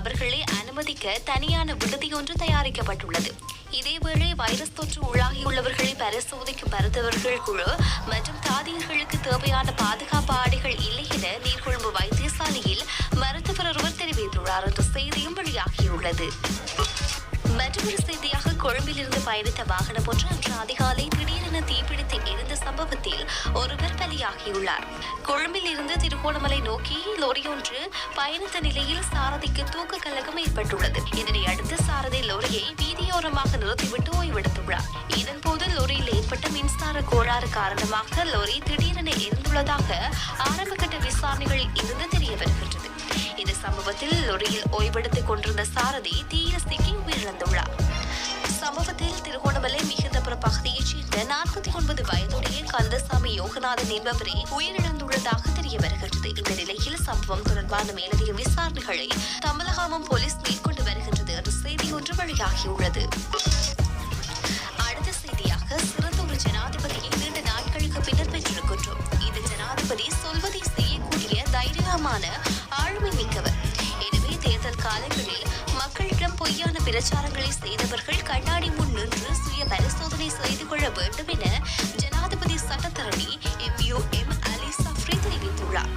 நபர்களை அனுமதிக்க தனியான விடுதி ஒன்று தயாரிக்கப்பட்டுள்ளது. இதேவேளை வைரஸ் தொற்று உள்ளாகியுள்ளவர்களை பரிசோதிக்கும் மருத்துவர்கள் குழு மற்றும் தாதியர்களுக்கு தேவையான பாதுகாப்பு ஆடைகள் இல்லை என நீர்கொழும்பு வைத்தியசாலையில் மருத்துவர் ஒருவர் தெரிவித்துள்ளார் என்ற செய்தியும் வெளியாகியுள்ளது. மற்றொரு செய்தியாக கொழும்பிலிருந்து பயணித்த வாகனம் ஒன்று அன்று அதிகாலை திடீரென தீப்பிடித்து எரிந்த சம்பவத்தில் ஒருவர் பலியாகியுள்ளார். கொழும்பில் இருந்து திருகோணமலை நோக்கி லொரியொன்று பயணித்த நிலையில் சாரதிக்கு தூக்க கலகம் ஏற்பட்டுள்ளது. இதனை அடுத்து சாரதி லொரியை வீதியோரமாக நிறுத்திவிட்டு ஓய்வெடுத்துள்ளார். இதன்போது லொரியில் ஏற்பட்ட மின்சார கோளாறு காரணமாக லொரி திடீரென எரிந்துள்ளதாக ஆரம்பகட்ட விசாரணைகளில் இருந்து தெரிய வருகின்றது. இந்த சம்பவத்தில் லொரியில் ஓய்வெடுத்துக் கொண்டிருந்த சாரதி தீயில் சிக்கி உயிரிழந்துள்ளார். சம்பவத்தில் திருகோணமலை மிகுந்தபுர பகுதியைச் சேர்ந்த நாற்பத்தி ஒன்பது வயதுடைய கந்தசாமி யோகநாதன் என்பவரே உயிரிழந்துள்ளதாக தெரிய வருகின்றது. இந்த நிலையில் சம்பவம் தொடர்பான மேலதிக விசாரணைகளை தமிழகமும் போலீஸ் மேற்கொண்டு வருகின்றது என்ற செய்தி ஒன்று வெளியாகியுள்ளது. அடுத்த செய்தியாக சிறு மிக்கவர் எனவே தேர்தல் காலங்களில் மக்களிடம் பொய்யான பிரச்சாரங்களை செய்தவர்கள் கண்ணாடி முன் நின்று சுய பரிசோதனை செய்து கொள்ள வேண்டும் என ஜனாதிபதி சட்டத்தரணி M. U. M. Ali Safri தெரிவித்துள்ளார்.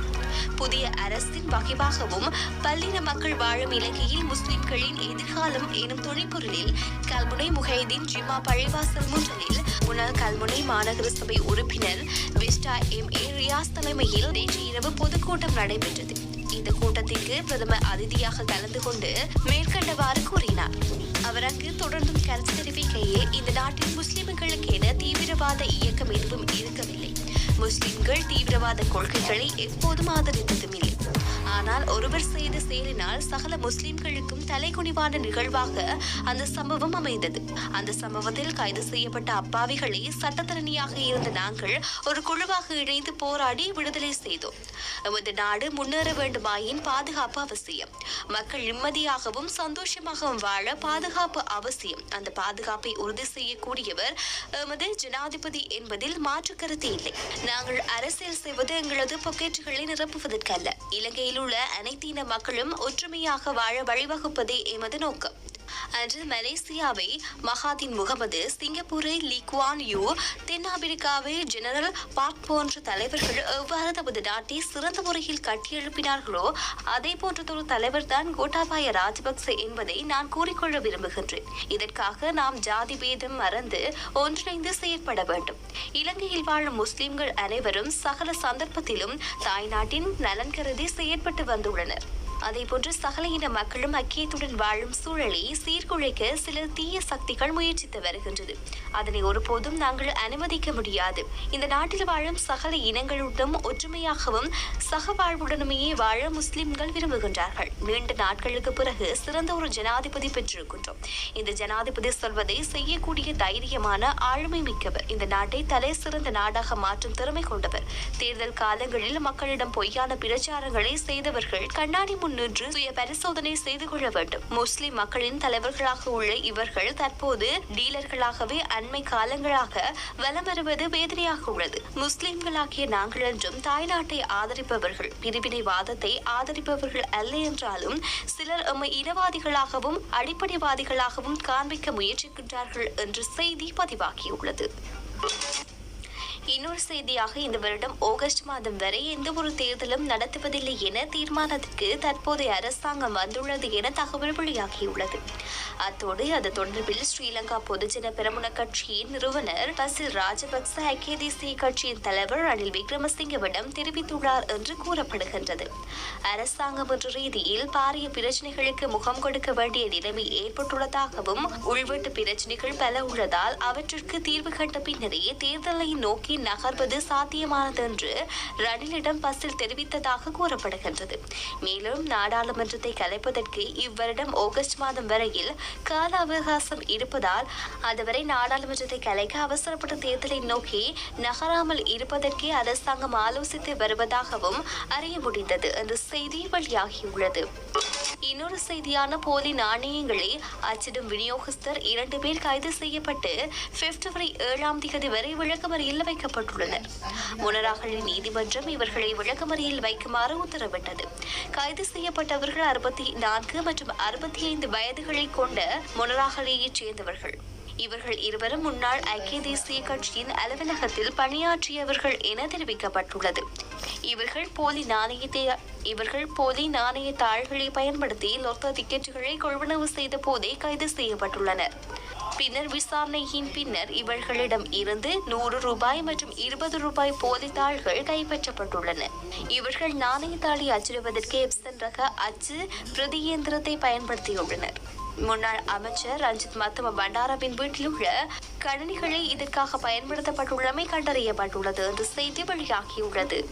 புதிய அரசின் வகைவாகவும் பல்லின மக்கள் வாழும் இலங்கையில் முஸ்லிம்களின் எதிர்காலம் எனும் துணைப்பொருளில் கல்முனை முஹைதீன் ஜிமா பழிவாசல் முன்றலில் முன்னாள் கல்முனை மாநகர சபை உறுப்பினர் விஸ்டா எம். ஏ. ரியாஸ் தலைமையில் நேற்று இரவு பொதுக்கூட்டம் நடைபெற்றது. இந்த கூட்டத்திற்கு பிரதமர் அதிதியாக கலந்து கொண்டு மேற்கண்டவாறு கூறினார். அவர் அங்கு தொடர்ந்தும் கருத்து தெரிவிக்கையில் இந்த நாட்டில் முஸ்லிம்களுக்கு என தீவிரவாத இயக்கம் எதுவும் இருக்கவில்லை. முஸ்லிம்கள் தீவிரவாத கொள்கைகளை எப்போதும் ஆதரித்ததும் இல்லை. செயலினால் சகல முஸ்லிம்களுக்கும் தலைகுனிவான நிகழ்வாக அந்த சம்பவம் அமைந்தது. அந்த சம்பவத்தில் கைது செய்யப்பட்ட அப்பாவிகளை சட்டத்தரணியாக இருந்த நாங்கள் ஒரு குழுவாக இணைந்து போராடி விடுதலை செய்தோம். எமது நாடு முன்னேற வேண்டுமாயின் பாதுகாப்பு அவசியம். மக்கள் நிம்மதியாகவும் சந்தோஷமாகவும் வாழ பாதுகாப்பு அவசியம். அந்த பாதுகாப்பை உறுதி செய்யக்கூடியவர் எமது ஜனாதிபதி என்பதில் மாற்று கருத்து இல்லை. நாங்கள் அரசியல் செய்வது எங்களது பொக்கெட்டுகளை நிரப்புவதற்கல்ல. இலங்கையில் உள்ள அனைத்து இன மக்களும் ஒற்றுமையாக வாழ வழிவகுப்பதே எமது நோக்கம். அன்று மலேசியாவை மகாதின் முகமது சிங்கப்பூரை லீ குவான் யூ தென்னாப்பிரிக்காவை ஜெனரல் பார்க் போன்ற தலைவர்கள் எவ்வாறு தமது நாட்டை சிறந்த முறையில் கட்டியெழுப்பினார்களோ அதே போன்றதொரு தலைவர் தான் கோட்டாபாய ராஜபக்சே என்பதை நான் கூறிக்கொள்ள விரும்புகின்றேன். இதற்காக நாம் ஜாதி பேதம் மறந்து ஒன்றிணைந்து செயற்பட வேண்டும். இலங்கையில் வாழும் முஸ்லிம்கள் அனைவரும் சகல சந்தர்ப்பத்திலும் தாய்நாட்டின் நலன் கருதி செயற்பட்டு வந்துள்ளனர். அதேபோன்று சகல இன மக்களும் ஐக்கியத்துடன் வாழும் சூழலை சீர்குலைக்க சில தீய சக்திகள் முயற்சித்து வருகின்றது. அதனை ஒருபோதும் நாங்கள் அனுமதிக்க முடியாது. இந்த நாட்டில் வாழும் சகல இனங்களுடன் ஒற்றுமையாகவும் சகவாழ்வுடனுமே வாழ முஸ்லிம்கள் விரும்புகின்றார்கள். நீண்ட நாட்களுக்கு பிறகு சிறந்த ஒரு ஜனாதிபதி பெற்றிருக்கின்றோம். இந்த ஜனாதிபதி சொல்வதை செய்யக்கூடிய தைரியமான ஆளுமை மிக்கவர் இந்த நாட்டை தலை சிறந்த நாடாக மாற்றும் திறமை கொண்டவர். தேர்தல் காலங்களில் மக்களிடம் பொய்யான பிரச்சாரங்களை செய்தவர்கள் கண்ணாடி முன் நின்று சுய பரிசோதனை செய்து கொள்ள வேண்டும். முஸ்லிம் மக்களின் தலைவர்களாக உள்ள இவர்கள் தற்போது டீலர்களாகவே அண்மை காலங்களாக வலம் வருவது வேதனையாக உள்ளது. முஸ்லிம்களாகிய நாங்கள் என்றும் தாய்நாட்டை ஆதரிப்பவர்கள் பிரிவினைவாதத்தை ஆதரிப்பவர்கள் அல்ல என்றாலும் சிலர் எம்மை இனவாதிகளாகவும் அடிப்படைவாதிகளாகவும் காண்பிக்க முயற்சிக்கின்றார்கள் என்ற செய்தி பதிவாகியுள்ளது. இன்னொரு செய்தியாக இந்த வருடம் ஆகஸ்ட் மாதம் வரை எந்த ஒரு தேர்தலும் நடத்துவதில்லை என தீர்மானத்திற்கு தற்போதைய அரசாங்கம் வந்துள்ளது என தகவல் வெளியாகியுள்ளது. அத்தோடு அது தொடர்பில் ஸ்ரீலங்கா பொதுஜன பெரமுன கட்சியின் நிறுவனர் பசில் ராஜபக்ச ஐக்கிய தேசிய கட்சியின் தலைவர் ரணில் விக்ரமசிங்கவிடம் தெரிவித்துள்ளார் என்று கூறப்படுகின்றது. அரசாங்கம் என்ற ரீதியில் பாரிய பிரச்சனைகளுக்கு முகம் கொடுக்க வேண்டிய நிலைமை ஏற்பட்டுள்ளதாகவும் உள்வீட்டு பிரச்சனைகள் பல உள்ளதால் அவற்றிற்கு தீர்வு கண்ட பின்னரே தேர்தலை நோக்கி நகர்வது சாத்தியமானது என்று ரணிலிடம் பஸ்ஸில் தெரிவித்ததாக கூறப்படுகின்றது. மேலும் நாடாளுமன்றத்தை கலைப்பதற்கு இவ்வருடம் ஆகஸ்ட் மாதம் வரையில் கால அவகாசம் இருப்பதால் அதுவரை நாடாளுமன்றத்தை கலைக்க அவசரப்பட்ட தேர்தலை நோக்கி நகராமல் இருப்பதற்கே அரசாங்கம் ஆலோசித்து வருவதாகவும் அறிய முடிந்தது என்ற செய்தி வெளியாகியுள்ளது. இன்னொரு செய்தியான போலி நாணயங்களை அச்சிடும் விநியோகஸ்தர் இரண்டு பேர் கைது செய்யப்பட்டு பிப்ரவரி ஏழாம் தேதி வரை விளக்கமறியில் வைக்கப்பட்டுள்ளனர். முனராகலி நீதிமன்றம் இவர்களை விளக்கமறியில் வைக்குமாறு உத்தரவிட்டது. கைது செய்யப்பட்டவர்கள் அறுபத்தி நான்கு மற்றும் அறுபத்தி ஐந்து வயதுகளை கொண்ட முனராகலையைச் சேர்ந்தவர்கள். இவர்கள் இருவரும் முன்னாள் ஐக்கிய தேசிய கட்சியின் அலுவலகத்தில் பணியாற்றியவர்கள் என தெரிவிக்கப்பட்டுள்ளது. இவர்கள் போலி நாணயத்தை இவர்கள் போலி நாணய தாள்களை பயன்படுத்தி லொத்த டிக்கெட்டுகளை கொள்வனவு செய்த போதே கைது செய்யப்பட்டுள்ளனர். பின்னர் விசாரணையின் பின்னர் இவர்களிடம் இருந்து நூறு ரூபாய் மற்றும் இருபது ரூபாய் போலி தாள்கள் கைப்பற்றப்பட்டுள்ளன. இவர்கள் நாணய தாளை அச்சிடுவதற்கு எப்சன் ரக அச்சு பிரதி இயந்திரத்தை பயன்படுத்தியுள்ளனர். முன்னாள் அமைச்சர் ரஞ்சித் மத்தும பண்டாரவின் வீட்டில் உள்ள கணினிகளை இதற்காக பயன்படுத்தப்பட்டுள்ளமை கண்டறியப்பட்டுள்ளது என்று செய்தி வெளியாகியுள்ளது.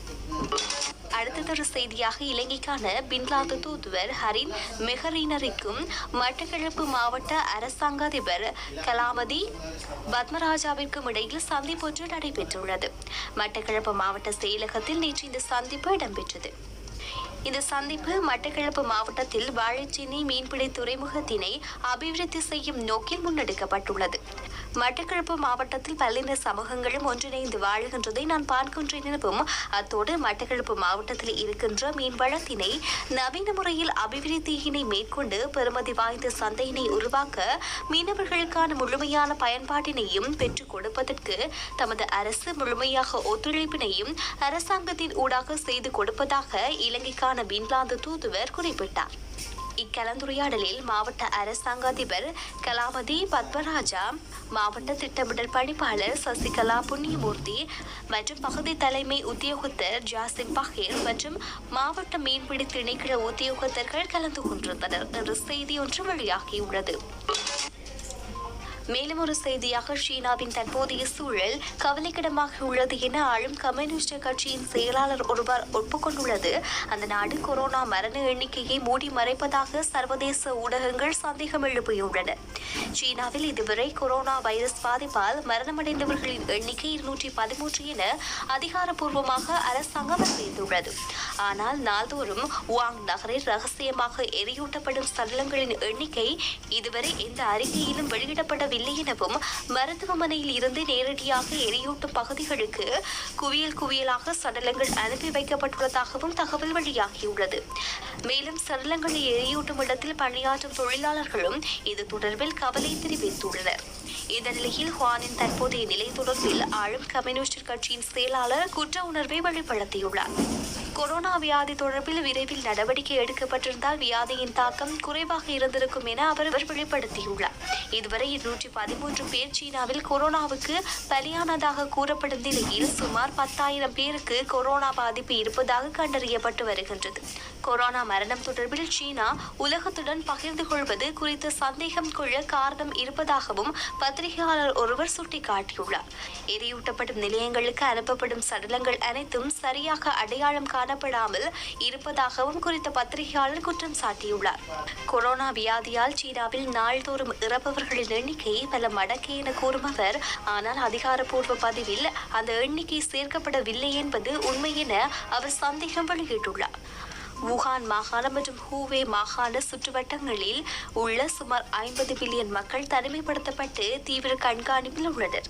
அடுத்ததொரு செய்தியாக இலங்கைக்கான பின்லாந்து தூதுவர் ஹரின் மெஹரினரிக்கும் மட்டக்களப்பு மாவட்ட அரசாங்க அதிபர் கலாமதி பத்மராஜாவிற்கும் இடையில் சந்திப்பு ஒன்று நடைபெற்றுள்ளது. மட்டக்களப்பு மாவட்ட செயலகத்தில் நேற்று இந்த சந்திப்பு இடம்பெற்றது. இந்த சந்திப்பு மட்டக்களப்பு மாவட்டத்தில் வாழைச்சேனை மீன்பிடி துறைமுகத்தினை அபிவிருத்தி செய்யும் நோக்கில் முன்னெடுக்கப்பட்டுள்ளது. மட்டக்களப்பு மாவட்டத்தில் பல்லின சமூகங்களும் ஒன்றிணைந்து வாழுகின்றதை நான் பார்க்கின்றேன் எனவும் அத்தோடு மட்டக்களப்பு மாவட்டத்தில் இருக்கின்ற மீன்வளத்தினை நவீன முறையில் அபிவிருத்தியினை மேற்கொண்டு பெறுமதி வாய்ந்த சந்தையினை உருவாக்க மீனவர்களுக்கான முழுமையான பயன்பாட்டினையும் பெற்றுக் கொடுப்பதற்கு தமது அரசு முழுமையாக ஒத்துழைப்பினையும் அரசாங்கத்தின் ஊடாக செய்து கொடுப்பதாக இலங்கைக்கான பின்லாந்து தூதுவர் குறிப்பிட்டார். இக்கலந்துரையாடலில் மாவட்ட அரசாங்க அதிபர் கலாமதி பத்மராஜா மாவட்ட திட்டமிடல் பணிப்பாளர் சசிகலா புண்ணியமூர்த்தி மற்றும் பகுதி தலைமை உத்தியோகத்தர் ஜாசிம் பஹீர் மற்றும் மாவட்ட மீன்பிடி திணைக்கள உத்தியோகத்தர்கள் கலந்து கொண்டிருந்தனர். என்ற செய்தி ஒன்று வெளியாகியுள்ளது. மேலும் ஒரு செய்தியாக சீனாவின் தற்போதைய சூழல் கவலைக்கிடமாக உள்ளது என ஆளும் கம்யூனிஸ்ட் கட்சியின் செயலாளர் ஒருவர் ஒப்புக்கொண்டுள்ளது. அந்த நாடு கொரோனா மரண எண்ணிக்கையை மூடி மறைப்பதாக சர்வதேச ஊடகங்கள் சந்தேகம் எழுப்பியுள்ளன. சீனாவில் இதுவரை கொரோனா வைரஸ் பாதிப்பால் மரணமடைந்தவர்களின் எண்ணிக்கை இருநூற்றி பதிமூன்று என அதிகாரப்பூர்வமாக அரசாங்கம் அறிவித்துள்ளது. ஆனால் நாள்தோறும் வாங் நகரில் ரகசியமாக எரியூட்டப்படும் சடலங்களின் எண்ணிக்கை இதுவரை எந்த அறிக்கையிலும் வெளியிடப்படவில்லை எனவும் மருத்துவமனையில் இருந்து நேரடியாக எரியூட்டும் பகுதிகளுக்கு குவியல் குவியலாக சடலங்கள் அனுப்பி வைக்கப்பட்டுள்ளதாகவும் தகவல் வெளியாகியுள்ளது. மேலும் சடலங்களை எரியூட்டும் இடத்தில் பணியாற்றும் தொழிலாளர்களும் இது தொடர்பில் கவலை தெரிவித்துள்ளனர். இந்த நிலையில் ஹுவானின் தற்போதைய நிலை தொடர்பில் ஆளும் கம்யூனிஸ்ட் கட்சியின் செயலாளர் குற்ற உணர்வை வெளிப்படுத்தியுள்ளார். கொரோனா வியாதி தொடர்பில் விரைவில் நடவடிக்கை எடுக்கப்பட்டிருந்தால் வியாதியின் தாக்கம் குறைவாக இருந்திருக்கும் என அவர் வெளிப்படுத்தியுள்ளார். இதுவரை இருநூற்றி பதிமூன்று பேர் சீனாவில் கொரோனாவுக்கு பலியானதாக கூறப்படும் நிலையில் சுமார் பத்தாயிரம் பேருக்கு கொரோனா பாதிப்பு இருப்பதாக கண்டறியப்பட்டு வருகின்றது. கொரோனா மரணம் தொடர்பில் சீனா உலகத்துடன் பகிர்ந்து கொள்வது குறித்து சந்தேகம் கொள்ள காரணம் இருப்பதாகவும் பத்திரிகையாளர் ஒருவர் சுட்டிக்காட்டியுள்ளார். எரியூட்டப்படும் நிலையங்களுக்கு அனுப்பப்படும் சடலங்கள் அனைத்தும் சரியாக அடையாளம் காணப்படாமல் இருப்பதாகவும் குறித்த பத்திரிகையாளர் குற்றம் சாட்டியுள்ளார். கொரோனா வியாதியால் சீனாவில் நாள்தோறும் இறப்பவர்களின் எண்ணிக்கை பல மடக்கே என கூறும் அவர் ஆனால் அதிகாரப்பூர்வ பதிவில் அந்த எண்ணிக்கை சேர்க்கப்படவில்லை என்பது உண்மை என அவர் சந்தேகம் வெளியிட்டுள்ளார். வுகான் மாகாணம் மற்றும் ஹூவே மாகாண சுற்றுவட்டங்களில் உள்ள சுமார் ஐம்பது பில்லியன் மக்கள் தனிமைப்படுத்தப்பட்டு தீவிர கண்காணிப்பில் உள்ளனர்.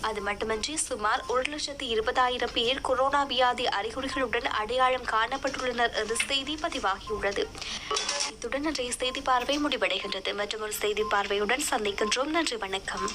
அது மட்டுமன்றி சுமார் ஒரு லட்சத்தி இருபதாயிரம் பேர் கொரோனா வியாதி அறிகுறிகளுடன் அடையாளம் காணப்பட்டுள்ளனர் என்று செய்தி பதிவாகியுள்ளது. இத்துடன் இன்றைய செய்தி பார்வை முடிவடைகின்றது. மற்றும் ஒரு செய்தி பார்வையுடன் சந்திக்கின்றோம். நன்றி வணக்கம்.